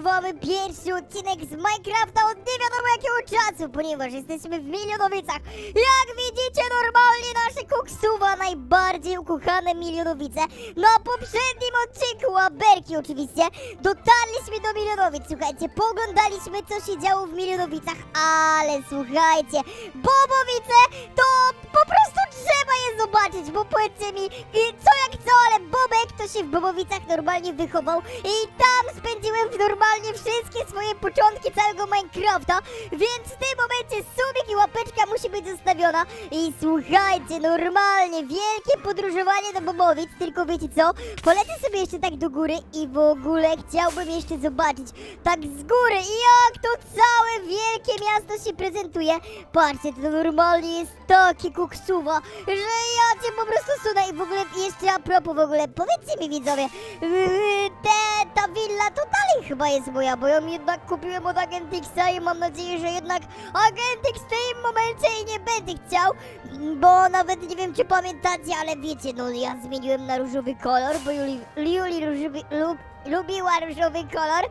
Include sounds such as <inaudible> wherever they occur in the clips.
nagrywamy pierwszy odcinek z Minecrafta od nie wiadomo jakiego czasu, ponieważ jesteśmy w Milionowicach. Jak widzicie, normalnie nasze koksuwa, najbardziej ukochane Milionowice. Na poprzednim odcinku, Aberki oczywiście, dotarliśmy do Milionowic. Słuchajcie, poglądaliśmy co się działo w Milionowicach, ale słuchajcie, Bobowice to po prostu trzeba je zobaczyć, bo powiedzcie mi, co jak co, ale Bobek to się w Bobowicach normalnie wychował i tam spędziłem w normalnie wszystkie swoje początki całego Minecrafta, więc w tym momencie subik i łapeczka musi być zostawiona i słuchajcie, normalnie wielkie podróżowanie do Bobowic, tylko wiecie co, polecę sobie jeszcze tak do góry i w ogóle chciałbym jeszcze zobaczyć tak z góry jak to całe wielkie miasto się prezentuje. Patrzcie, to normalnie jest takie koksuwa, że ja cię po prostu sunę i w ogóle jeszcze a propos w ogóle, powiedzcie mi widzowie, yy, te, ta willa to dalej chyba jest moja, bo ją jednak kupiłem od Agentixa i mam nadzieję, że jednak Agentix w tym momencie nie będę chciał, bo nawet nie wiem czy pamiętacie, ale wiecie, no ja zmieniłem na różowy kolor, bo Juli, Juli różowy, lub, lubiła różowy kolor,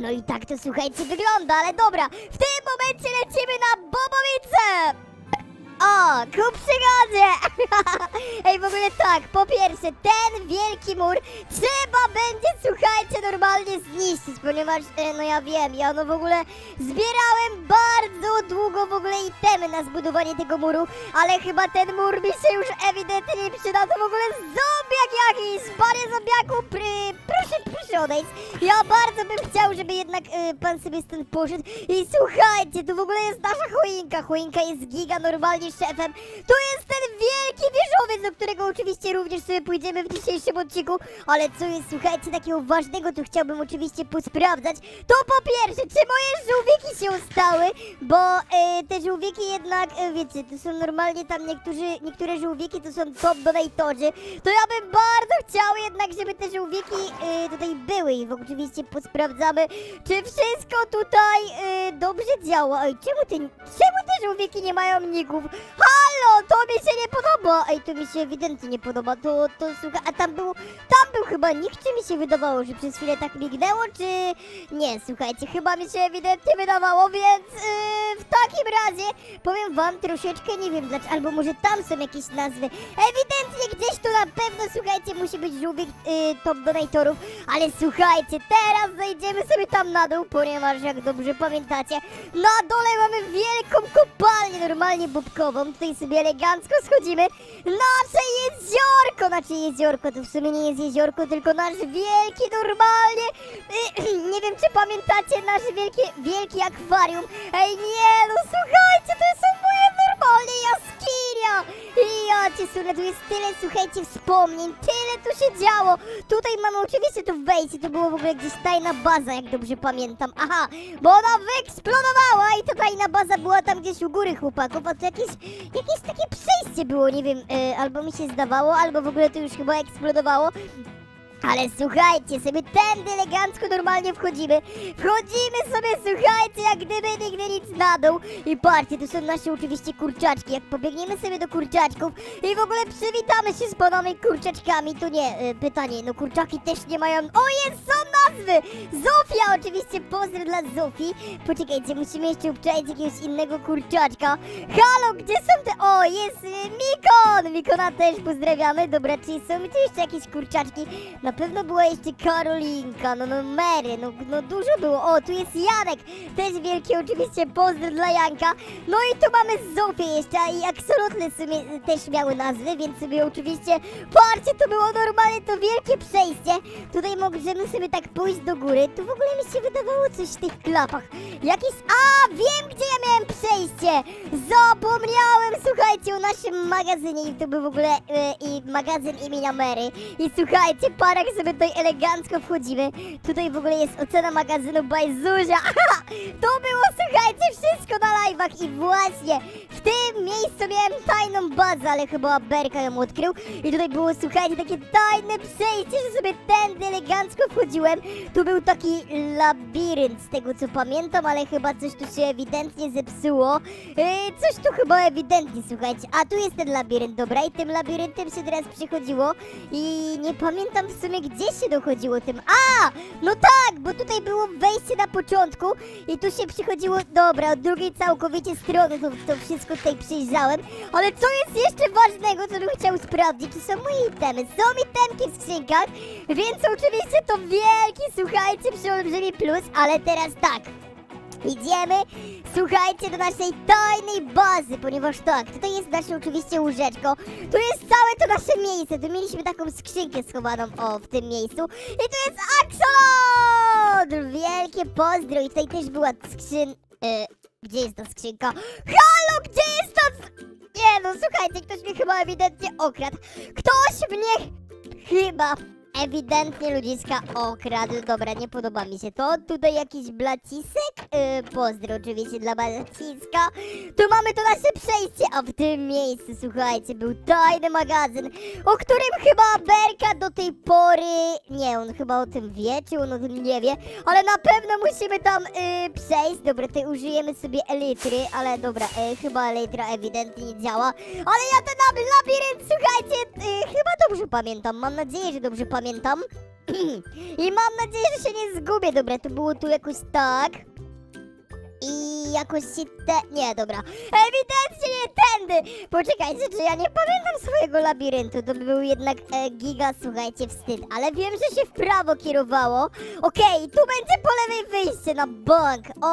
no i tak to słuchajcie wygląda, ale dobra, w tym momencie lecimy na Bobowice! O, ku przygodzie! <laughs> Ej, w ogóle tak, po pierwsze, ten wielki mur trzeba będzie, słuchajcie, normalnie zniszczyć, ponieważ, e, no ja wiem, ja no w ogóle zbierałem bardzo długo w ogóle itemy na zbudowanie tego muru, ale chyba ten mur mi się już ewidentnie nie przyda, to w ogóle zombiak jakiś, panie zombiaku, pry, proszę, proszę odejść. Ja bardzo bym chciał, żeby jednak e, pan sobie stąd poszedł i słuchajcie, tu w ogóle jest nasza choinka, choinka jest giga normalnie szefem, tu jest ten wielki wieżowiec, do którego oczywiście również sobie pójdziemy w dzisiejszym odcinku, ale co jest, słuchajcie, takiego ważnego, tu chciałbym oczywiście posprawdzać, to po pierwsze, czy moje żółwiki się ustały, bo e, te żółwiki jednak, e, wiecie, to są normalnie tam niektórzy, niektóre żółwiki to są top donatorzy, to ja bym bardzo chciał jednak, żeby te żółwiki e, tutaj były. I oczywiście posprawdzamy, czy wszystko tutaj dobrze działa. Ej, czemu te, czemu te żółwiki nie mają ników? Ha! Halo, to mi się nie podoba! Ej, to mi się ewidentnie nie podoba, to, to słuchaj, a tam był, tam był chyba nikt, czy mi się wydawało, że przez chwilę tak mignęło, czy... Nie, słuchajcie, chyba mi się ewidentnie wydawało, więc yy, w takim razie powiem wam troszeczkę, nie wiem dlaczego, albo może tam są jakieś nazwy. Ewidentnie gdzieś tu na pewno, słuchajcie, musi być żółwik yy, top donatorów, ale słuchajcie, teraz zejdziemy sobie tam na dół, ponieważ jak dobrze pamiętacie, na dole mamy wielką kopalnię, normalnie bobkową, tutaj sobie elegancko schodzimy, nasze jeziorko, znaczy jeziorko, to w sumie nie jest jeziorko, tylko nasz wielki normalnie, <clears throat> nie wiem czy pamiętacie nasze wielkie, wielkie akwarium, ej nie, no słuchajcie, to są moje normalnie jaskinia, ja cię sunę, tu jest tyle, słuchajcie, wspomnień, tyle tu się działo, tutaj mamy oczywiście to wejście, to było w ogóle gdzieś tajna baza, jak dobrze pamiętam, aha, bo ona wyeksplodowała i ta tajna baza była tam gdzieś u góry chłopaków, a to jakieś, jakieś takie przejście było, nie wiem, e, albo mi się zdawało, albo w ogóle to już chyba eksplodowało, ale słuchajcie, sobie tędy elegancko normalnie wchodzimy. Wchodzimy sobie, słuchajcie, jak gdyby nigdy nic na dół. I patrzcie, tu są nasze oczywiście kurczaczki. Jak pobiegniemy sobie do kurczaczków i w ogóle przywitamy się z panami kurczaczkami, to nie, y, pytanie, no kurczaki też nie mają... O, jest, są nazwy! Zofia oczywiście, pozdro dla Zofii. Poczekajcie, musimy jeszcze obczaić jakiegoś innego kurczaczka. Halo, gdzie są te... O, jest y, Mikon! Mikona też pozdrawiamy. Dobra, czy są tu jeszcze jakieś kurczaczki? Na pewno była jeszcze Karolinka, no, no Mary, no, no dużo było. O, tu jest Janek, też wielki oczywiście pozdro dla Janka. No i tu mamy Zofię jeszcze i Axolotly w sumie też miały nazwy, więc sobie oczywiście, patrzcie, to było normalnie to wielkie przejście. Tutaj możemy sobie tak pójść do góry. Tu w ogóle mi się wydawało coś w tych klapach. Jakieś, a wiem gdzie ja miałem przejście. Zapomniałem, słuchajcie, o naszym magazynie i to był w ogóle e, i magazyn imienia Mary. I słuchajcie, parek sobie tutaj elegancko wchodzimy. Tutaj w ogóle jest ocena magazynu Bajzuzia. <laughs> To było, słuchajcie, wszystko na live'ach i właśnie w tym miejscu miałem tajną bazę, ale chyba Berka ją odkrył. I tutaj było, słuchajcie, takie tajne przejście, że sobie tędy elegancko wchodziłem. Tu był taki labirynt, z tego co pamiętam, ale chyba coś tu się ewidentnie zepsuło. Yy, coś tu chyba ewidentnie, słuchajcie. A tu jest ten labirynt, dobra, i tym labiryntem się teraz przechodziło. I nie pamiętam w sumie gdzie się dochodziło tym? A! No tak, bo tutaj było wejście na początku i tu się przychodziło, dobra, od drugiej całkowicie strony to, to wszystko tutaj przyjrzałem, ale co jest jeszcze ważnego, co bym chciał sprawdzić, to są moje itemy, są itemki w skrzynkach, więc oczywiście to wielki, słuchajcie, przeolbrzymi plus, ale teraz tak, Idziemy, słuchajcie, do naszej tajnej bazy, ponieważ tak, tutaj jest nasze oczywiście łóżeczko, tu jest całe to nasze miejsce, tu mieliśmy taką skrzynkę schowaną, o, w tym miejscu. I tu jest Axolotl! Wielkie pozdro! I tutaj też była skrzyn... E, gdzie jest ta skrzynka? Halo, gdzie Nie no, słuchajcie, ktoś mnie chyba ewidentnie okradł. Ktoś mnie chyba ewidentnie ludziska okradł. Dobra, nie podoba mi się to. Tutaj jakiś blacisek. Yy, pozdro oczywiście dla blaciska. Tu mamy to nasze przejście, a w tym miejscu, słuchajcie, był tajny magazyn, o którym chyba Berka do tej pory... Nie, on chyba o tym wie, czy on o tym nie wie, ale na pewno musimy tam yy, przejść. Dobra, tutaj użyjemy sobie elitry, ale dobra, yy, chyba elitra ewidentnie nie działa. Ale ja ten lab- labirynt, słuchajcie, yy, chyba dobrze pamiętam. Mam nadzieję, że dobrze pamiętam. <clears throat> I mam nadzieję, że się nie zgubię. Dobra, to było tu jakoś tak. I jakoś się te... Nie, dobra. Ewidentnie nie tędy! Poczekajcie, czy ja nie pamiętam swojego labiryntu. To by był jednak e, giga, słuchajcie, wstyd. Ale wiem, że się w prawo kierowało. Okej, tu będzie po lewej wyjście na bank. O,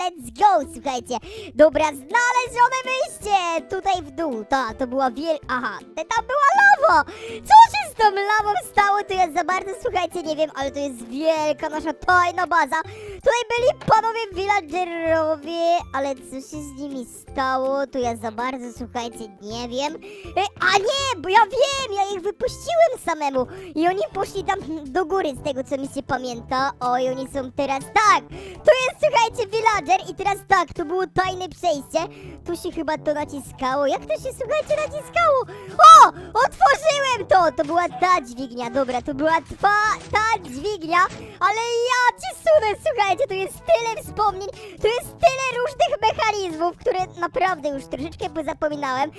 let's go, słuchajcie. Dobra, znalezione wyjście! Tutaj w dół. Ta, to była wiel... Aha, te tam była lawa! Co się z tą lawą stało, to ja za bardzo, słuchajcie, nie wiem, ale to jest wielka nasza tajna baza. Tutaj byli panowie villagerowie, ale co się z nimi stało, to ja za bardzo, słuchajcie, nie wiem. E, a nie, bo ja wiem, ja ich wypuściłem samemu i oni poszli tam do góry, z tego co mi się pamięta. Oj, oni są teraz, tak, to jest, słuchajcie, villager i teraz tak, to było tajne przejście. Tu się chyba to naciskało. Jak to się, słuchajcie, naciskało? O, otworzyłem to! To była ta dźwignia, dobra, to była twa, ta dźwignia, ale ja ci sunę, słuchajcie, to jest tyle wspomnień, to jest tyle różnych mechanizmów, które naprawdę już troszeczkę pozapominałem.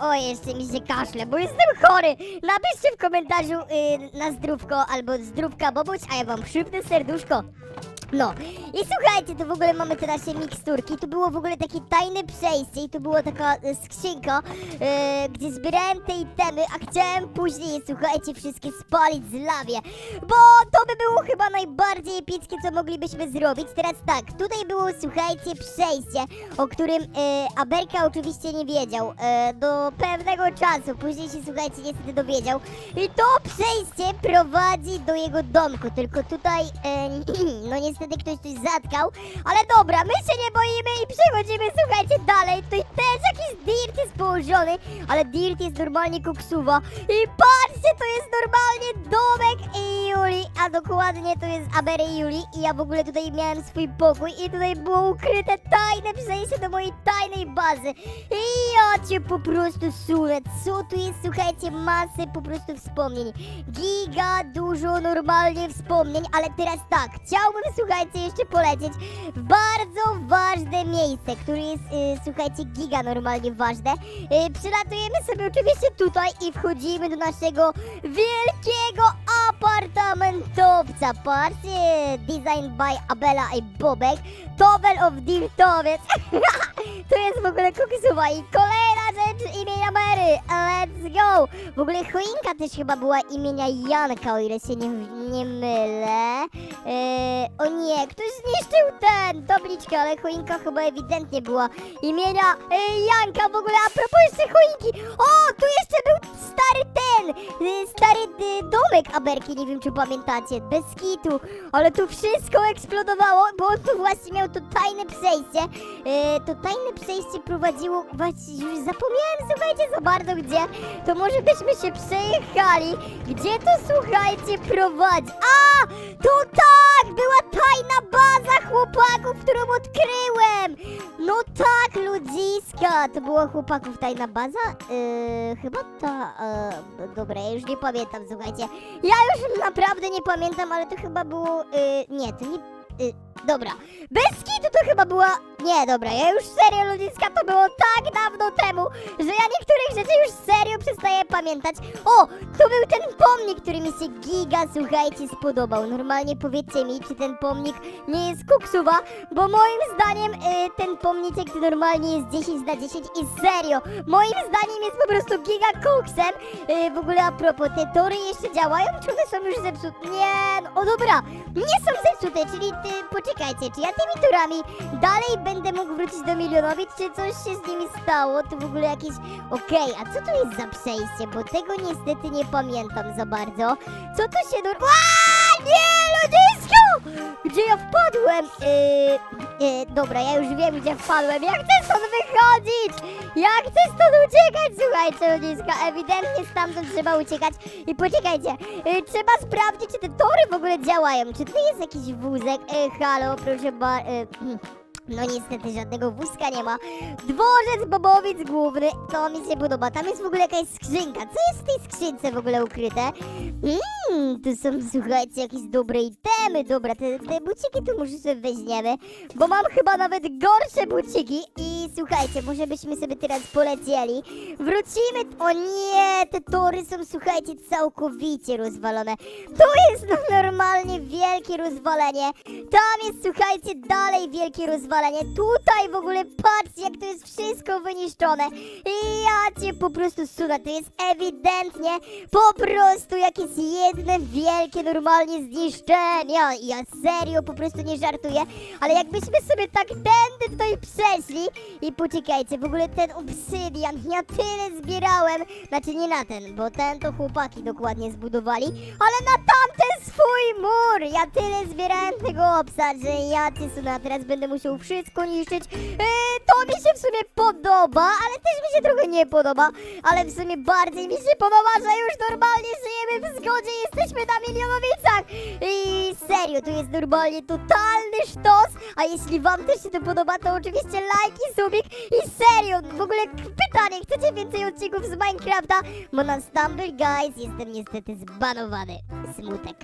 <coughs> o, jeszcze mi się kaszle, bo jestem chory. Napiszcie w komentarzu y, na zdrówko albo zdrówka bobuć, a ja wam szybne serduszko. No. I słuchajcie, tu w ogóle mamy te nasze miksturki, tu było w ogóle takie tajne przejście i tu była taka e, skrzynka, e, gdzie zbierałem te itemy, a chciałem później, słuchajcie, wszystkie spalić z lawie, bo to by było chyba najbardziej epickie, co moglibyśmy zrobić. Teraz tak, tutaj było, słuchajcie, przejście, o którym e, Aberka oczywiście nie wiedział, do pewnego czasu, później się, słuchajcie, niestety dowiedział. I to przejście prowadzi do jego domku, tylko tutaj, <clears throat> no niestety ktoś coś zatkał, ale dobra, my się nie boimy i przechodzimy, słuchajcie, dalej. Tutaj też jakiś dirt jest położony, ale dirt jest normalnie koksuwa. I patrzcie, to jest normalnie domek i Juli, a dokładnie to jest Abery i Juli i ja w ogóle tutaj miałem swój pokój i tutaj było ukryte tajne przejście do mojej tajnej bazy. I ja cię po prostu sunę, co tu jest, słuchajcie, masy po prostu wspomnień. Giga, dużo normalnie wspomnień, ale teraz tak, chciałbym, słuchajcie, jeszcze polecieć w bardzo ważne miejsce, które jest, y, słuchajcie, giga normalnie ważne. Y, przylatujemy sobie oczywiście tutaj i wchodzimy do naszego wielkiego apartamentowca. Patrzcie, design by Abela i Bobek, Towel of Dirtowiec. <laughs> to jest w ogóle koksuwa i kolejna Mary. Let's go! W ogóle choinka też chyba była imienia Janka, o ile się nie, nie mylę. Eee, o nie, ktoś zniszczył ten tabliczkę, ale choinka chyba ewidentnie była imienia e, Janka. W ogóle a propos jeszcze choinki. Nie wiem czy pamiętacie, bez kitu. Ale tu wszystko eksplodowało, bo on tu właśnie miał to tajne przejście. E, to tajne przejście prowadziło, właśnie już zapomniałem, słuchajcie, za bardzo gdzie. To może byśmy się przejechali. Gdzie to, słuchajcie, prowadzi? A! To tak! Była tajna baza ludziska! To była chłopaków tajna baza? Yy, chyba ta... Yy, dobra, ja już nie pamiętam, słuchajcie. Ja już naprawdę nie pamiętam, ale to chyba było... Yy, nie, to nie... Yy, dobra. Bez kitu to chyba była... Nie, dobra, ja już serio, ludziska, to było tak dawno temu, że ja niektórych rzeczy już serio przestaję pamiętać. O, to był ten pomnik, który mi się giga, słuchajcie, spodobał. Normalnie powiedzcie mi, czy ten pomnik nie jest kuksuwa, bo moim zdaniem y, ten pomniczek normalnie jest 10 na 10 i serio, moim zdaniem jest po prostu giga kuksem. Y, w ogóle a propos, te tory jeszcze działają, czy one są już zepsute? Nie, no, o dobra, nie są zepsute, czyli ty, poczekajcie, czy ja tymi torami dalej będę mógł wrócić do milionowic, czy coś się z nimi stało? To w ogóle jakieś... Okej, a co to jest za przejście? Bo tego niestety nie pamiętam za bardzo. Co tu się... Aaaa, nie, ludzisko! Gdzie ja wpadłem? Yy, yy, dobra, ja już wiem, gdzie wpadłem. Ja chcę stąd wychodzić! Ja chcę stąd uciekać, słuchajcie, ludziska. Ewidentnie stamtąd trzeba uciekać. I poczekajcie, yy, trzeba sprawdzić, czy te tory w ogóle działają. Czy tu jest jakiś wózek? Yy, halo, proszę bardzo. Yy, no niestety żadnego wózka nie ma. Dworzec Bobowic główny, to mi się podoba. Tam jest w ogóle jakaś skrzynka. Co jest w tej skrzynce w ogóle ukryte? Mmm, tu są, słuchajcie, jakieś dobre itemy. Dobra, te, te buciki tu może sobie weźmiemy, bo mam chyba nawet gorsze buciki. I słuchajcie, może byśmy sobie teraz polecieli. Wrócimy. O nie, te tory są, słuchajcie, całkowicie rozwalone. To jest no, normalnie wielkie rozwalenie. Tam jest, słuchajcie, dalej wielkie rozwalenie. Tutaj w ogóle patrzcie, jak to jest wszystko wyniszczone. I ja cię po prostu sunę. To jest ewidentnie po prostu jakieś jedne wielkie normalnie zniszczenie. Ja serio po prostu nie żartuję. Ale jakbyśmy sobie tak tędy tutaj przeszli i poczekajcie, w ogóle ten obsydian, ja tyle zbierałem. Znaczy nie na ten, bo ten to chłopaki dokładnie zbudowali, ale na tamten swój mur. Ja tyle zbierałem tego obsa, że ja cię sunę, a teraz będę musiał wszystko niszczyć. Yy, mi się w sumie podoba, ale też mi się trochę nie podoba. Ale w sumie bardziej mi się podoba, że już normalnie żyjemy w zgodzie, jesteśmy na milionowicach. I serio, tu jest normalnie totalny sztos. A jeśli wam też się to podoba, to oczywiście like i subik. I serio, w ogóle pytanie, chcecie więcej odcinków z Minecrafta? Bo na Stumble Guys jestem niestety zbanowany. Smutek.